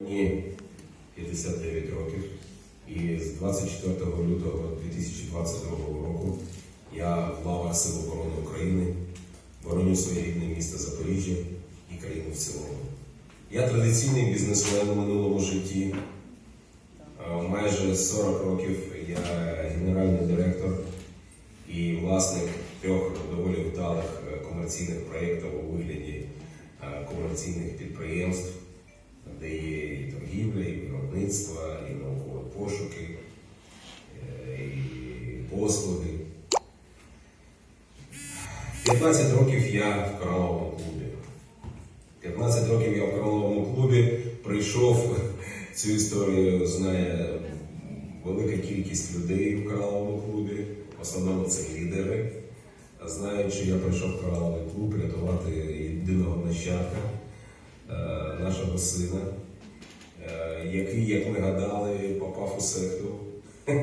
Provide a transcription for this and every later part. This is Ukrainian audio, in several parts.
Мені 59 років, і з 24 лютого 2022 року я в лавах Сил оборони України бороню своє рідне місто Запоріжжя і країну в цілому. Я традиційний бізнесмен у минулому житті. Е, Майже 40 років я генеральний директор і власник трьох доволі вдалих е, комерційних проєктів у вигляді е, комерційних підприємств, де є і торгівля, і виробництво, і наукові пошуки, е, і послуги. 15 років я в кораловому клубі. 15 років я в кораловому клубі прийшов цю історію, знає велика кількість людей в кораловому клубі, в основному це лідери. Знають, що я прийшов в кораловий клуб рятувати єдиного нащадка нашого сина, е, який, як ми гадали, попав у секту,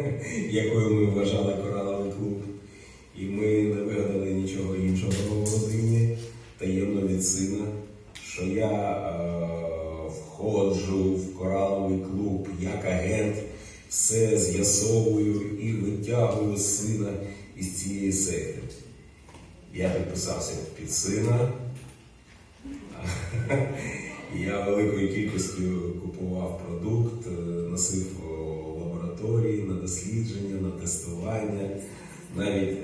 якою ми вважали кораловий клуб. І ми не вигадали нічого іншого в родині, таємно від сина, що я е, входжу в кораловий клуб як агент, все з'ясовую і витягую сина із цієї секти. Я підписався під сина. Я великою кількістю купував продукт, е, носив лабораторії на дослідження, на тестування, навіть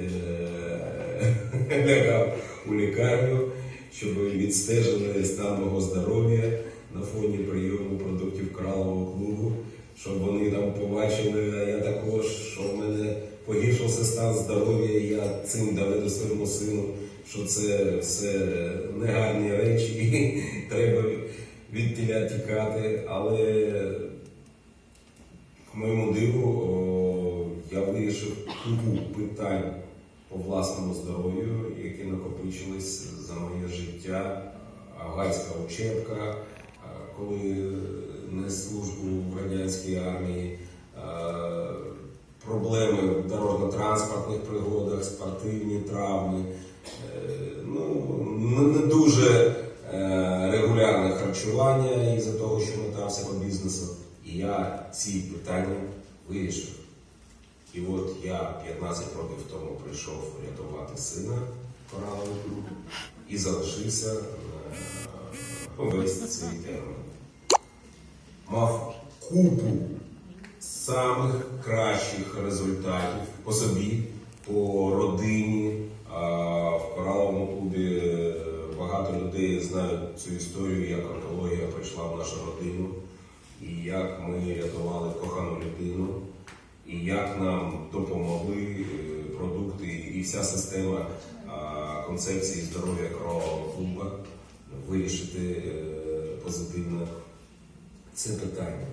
е, лягав у лікарню, щоб відстежили стан мого здоров'я на фоні прийому продуктів коралового клубу, щоб вони там побачили, а я також, що в мене погіршився стан здоров'я, і я цим доведу своєму сину, що це все негарні речі, треба тіля тікати. Але к моєму диву я вирішив купу питань по власному здоров'ю, які накопичились за моє життя. Афганська учебка, коли нес службу в радянській армії, проблеми в дорожньо-транспортних пригодах, спортивні травми, е, ну, не- не дуже е, харчування із-за того, що метався по бізнесу. І я ці питання вирішив. І от я 15 років тому прийшов рятувати сина кораловий і залишився на весь цей термін. Мав купу самих кращих результатів по собі, по родині. Людей знають цю історію, як онкологія прийшла в нашу родину, і як ми рятували кохану людину, і як нам допомогли е, продукти і вся система концепції здоров'я коралового клубу вирішити е, позитивно це питання.